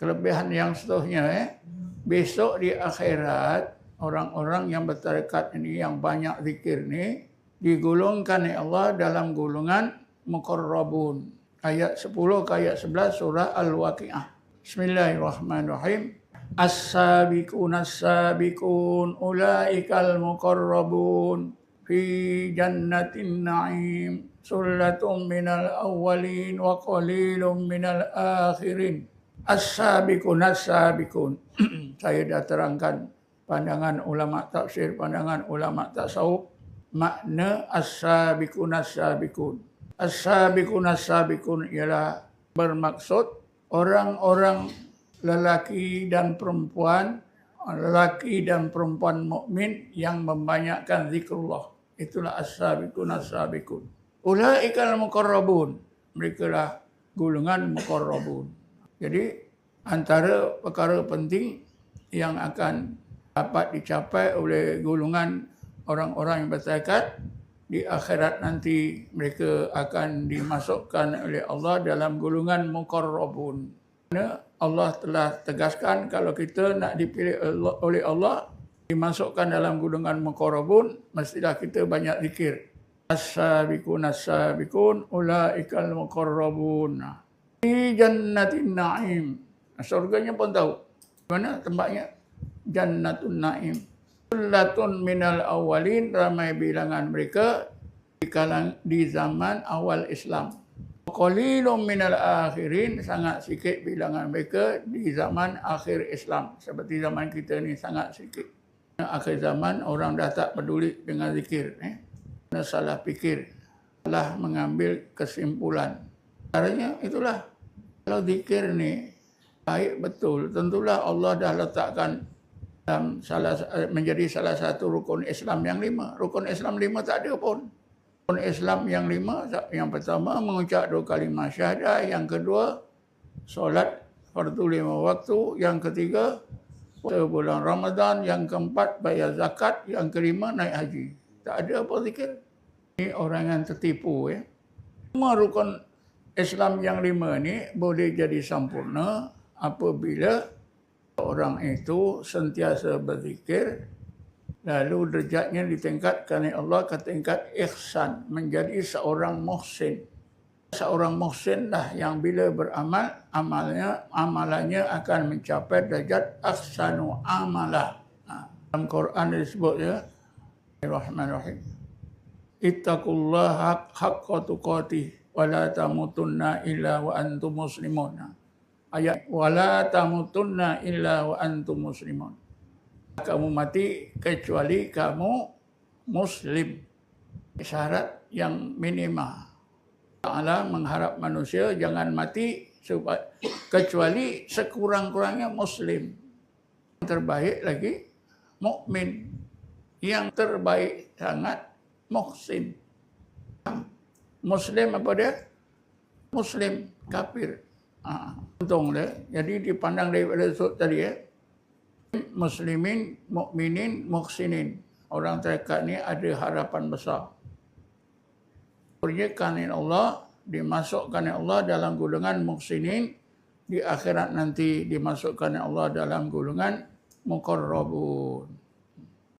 kelebihan yang seterusnya eh. Besok di akhirat orang-orang yang bertarekat ini yang banyak zikir ni digolongkan oleh Allah dalam golongan muqarrabun. Ayat 10 ke ayat 11 surah Al-Waqiah. Bismillahirrahmanirrahim. As-sabiqun as-sabiqun ulaikal muqarrabun fi jannatin na'im sullatun minal awwalin wa qalilun minal akhirin. As-sabiqun as-sabiqun. Saya dah terangkan pandangan ulama tafsir, pandangan ulama tasawuf makna as-sabiqun as-sabiqun. As-sabiqun as-sabiqun ialah bermaksud orang-orang lelaki dan perempuan lelaki dan perempuan mukmin yang membanyakkan zikrullah. Itulah as-sabiqun as-sabiqun. Ulaikal muqarrabun. Mereka lah golongan muqarrabun. Jadi antara perkara penting yang akan dapat dicapai oleh golongan orang-orang yang bertekad di akhirat nanti mereka akan dimasukkan oleh Allah dalam golongan muqarrabun. Allah telah tegaskan kalau kita nak dipilih oleh Allah dimasukkan dalam golongan muqarrabun mestilah kita banyak zikir. As-sabiqun as-sabiqun ulaikal muqarrabun. Di jannatin na'im. Surganya pun tahu. Mana tempatnya? Jannatun na'im. Sullatun minal awalin ramai bilangan mereka di kalang di zaman awal Islam. Qalilun minal akhirin sangat sikit bilangan mereka di zaman akhir Islam. Seperti zaman kita ni sangat sikit. Akhir zaman orang dah tak peduli dengan zikir. Eh? Salah fikir. Salah mengambil kesimpulan. Caranya itulah. Kalau zikir ni baik betul. Tentulah Allah dah letakkan dalam salah menjadi salah satu rukun Islam yang lima. Rukun Islam lima tak ada pun. Rukun Islam yang lima, yang pertama mengucap dua kalimah syahadah, yang kedua solat fardu lima waktu, yang ketiga bulan Ramadan, yang keempat bayar zakat, yang kelima naik haji. Tak ada apa zikir. Ini orang yang tertipu ya. Semua rukun Islam yang lima ni boleh jadi sempurna apabila orang itu sentiasa berzikir lalu derajatnya ditingkatkan. Oleh Allah ke tingkat ihsan menjadi seorang muhsin. Seorang muhsin lah yang bila beramal amalnya amalannya akan mencapai derajat ahsanu amalah. Ha. dalam Quran disebut ya Bismillahirrahmanirrahim. Ittaqullaha haqqa tuqatih wa la tamutunna illa wa antum muslimun ayat wala tamutunna illa wa antum muslimun. Kamu mati kecuali kamu muslim. Syarat yang minima. Allah mengharap manusia jangan mati kecuali sekurang-kurangnya muslim. Yang terbaik lagi mukmin. Yang terbaik sangat muhsin. Muslim apa dia? Muslim kafir. Ha, untung dia. Jadi dipandang daripada sud tadi ya. Muslimin, mukminin, muhsinin. Orang terikat ni ada harapan besar. Perjakan Allah, dimasukkan Allah dalam golongan muhsinin. Di akhirat nanti dimasukkan Allah dalam golongan muqarrabun.